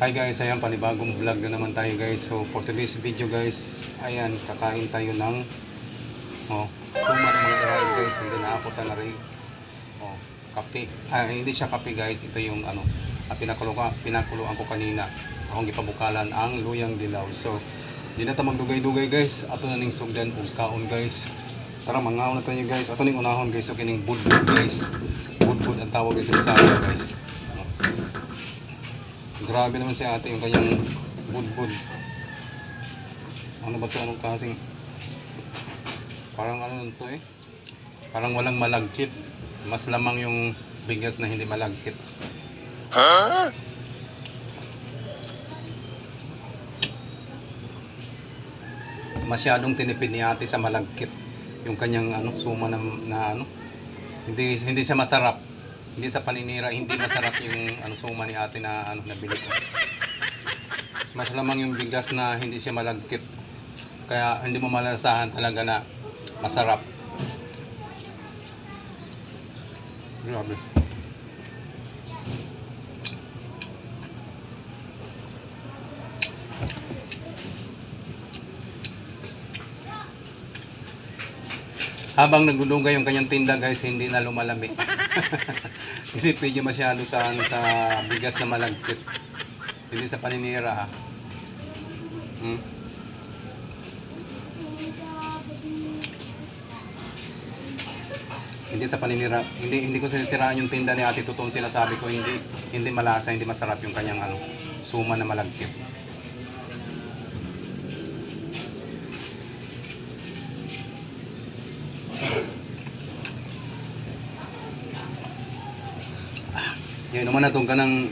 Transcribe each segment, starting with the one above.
Hi guys, ayan panibagong vlog na naman tayo guys. So for today's video guys, ayan kakain tayo ng oh, suma ng mga irain guys. And then naapotan na rin oh, kape. Ah, hindi siya kape guys. Ito yung ano, ah, pinakuluan, pinakuluan ko kanina. Akong gipabukalan ang luyang dilaw. So di na ta magdugay-dugay guys. Ato na ning sugdan og kaon guys. Tara mangaon na tayo guys. Ato ning unahon guys. So kining budbud guys. Budbud ang tawag sa Bisaya guys. Grabe naman si ate yung kanyang budbud. Ano ba ito? Anong kasing? Parang ano to eh? Parang walang malagkit. Mas lamang yung bigas na hindi malagkit. Masyadong tinipid ni ate sa malagkit. Yung kanyang ano, suma na, na ano. Hindi, hindi siya masarap. Hindi sa paninira, hindi masarap yung ano, suma ni ate na ano, nabili ko. Mas lamang yung bigas na hindi siya malagkit. Kaya hindi mo malasahan talaga na masarap. Grabe. Habang nagdudugay yung kanyang tinda guys, hindi na lumalami. hindi pwede masyado sa, ano, sa bigas na malagkit. Hindi sa paninira. ah. Hmm? Hindi sa paninira. Hindi hindi ko sinisiraan yung tinda ni Ate Tutong sinasabi ko hindi hindi malasa, hindi masarap yung kanyang ano, suma na malagkit. Yan naman na itong kanang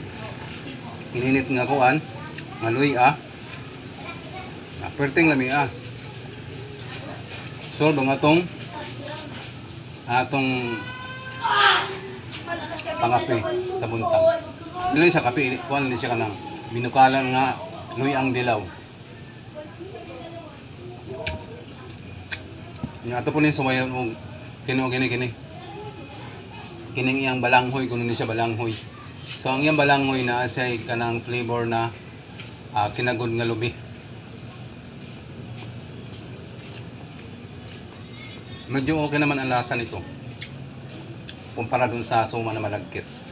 ininit nga kuan. Maluy ah. Ah, perting lami ah. So, nga atong atong pangapi sa buntag. Dili sa kape, kuan ni siya kanang binukalan nga luy ang dilaw. Yung ato po ni sumayaw mo kino gini gini. Kining iyang balanghoy kuno ni siya balanghoy. So ang iyang balanghoy na siya kanang flavor na ah, kinagod nga lubi. Medyo okay naman ang lasa nito. Kumpara dun sa suma na malagkit.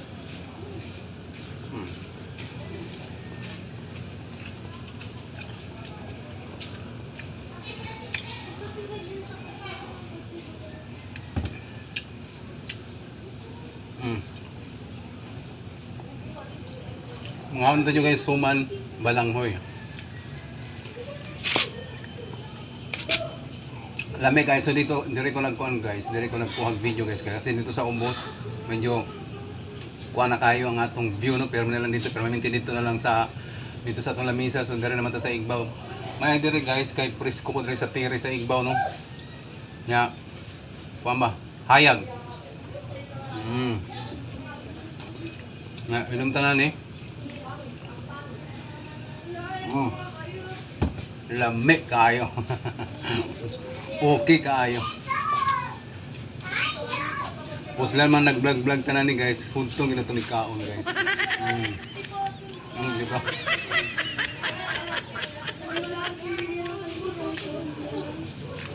Unta nyo guys, suman, balanghoy. Lami guys, so dito, dire ko nagkuhan guys, dire ko nagkuhag video guys, kasi dito sa Umbos, medyo kuha na kayo ang atong view, no? pero na lang dito, permanente dito na lang sa, dito sa atong lamisa, so dire naman ta sa Igbaw. May dire guys, kay presko ko dire sa tire sa Igbaw, no? Nya, kuha ba? Hayag. Mm. Nga, inom tanan eh. Mm. Lami kayo. okay kayo. Pus lang man nag-vlog-vlog tanan ni guys. Huntong ina to ni kaon guys. Mm. Mm, di ba?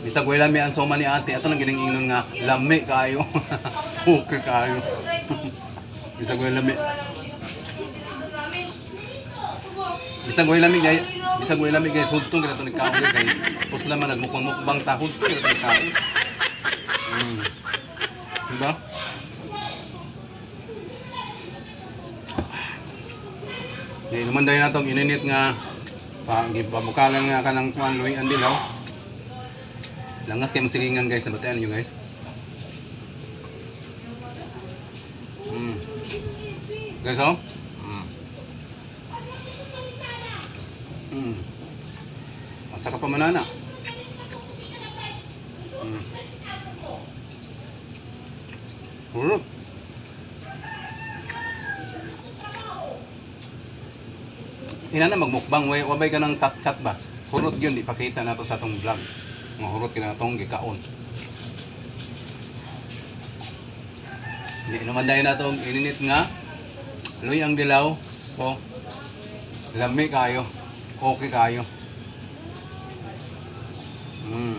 Bisag wala ang soma ni ate. Ato nang gining ingnon nga lami kayo. okay kayo. Bisag wala mi. Bisag wala mi guys. Bisag wala mi guys. Huntong ina to ni kaon guys. Pus lang man nagmukbang-mukbang ta. Huntong ina to ni. Mm. Diba? Di naman dahil natong ininit nga pa gipabukalan nga kanang kuan luy ang dilaw. Langas kay masilingan guys, nabatayan niyo guys. Mm. Guys oh. Mm. Mm. Asa ka pa manana? Mm. Hurot. Ina na magmukbang way wabay ka ng cut-cut ba? Hurot yun, ipakita nato sa atong vlog. Nga hurot ka na itong gikaon. Hindi naman dahil na itong ininit nga. Luy ang dilaw. So, Lami kayo. Okay kayo. Mm.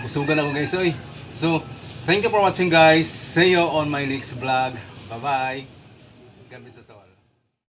Busugan ako guys, oy. So, thank you for watching guys. See you on my next vlog. Bye-bye. God bless us all.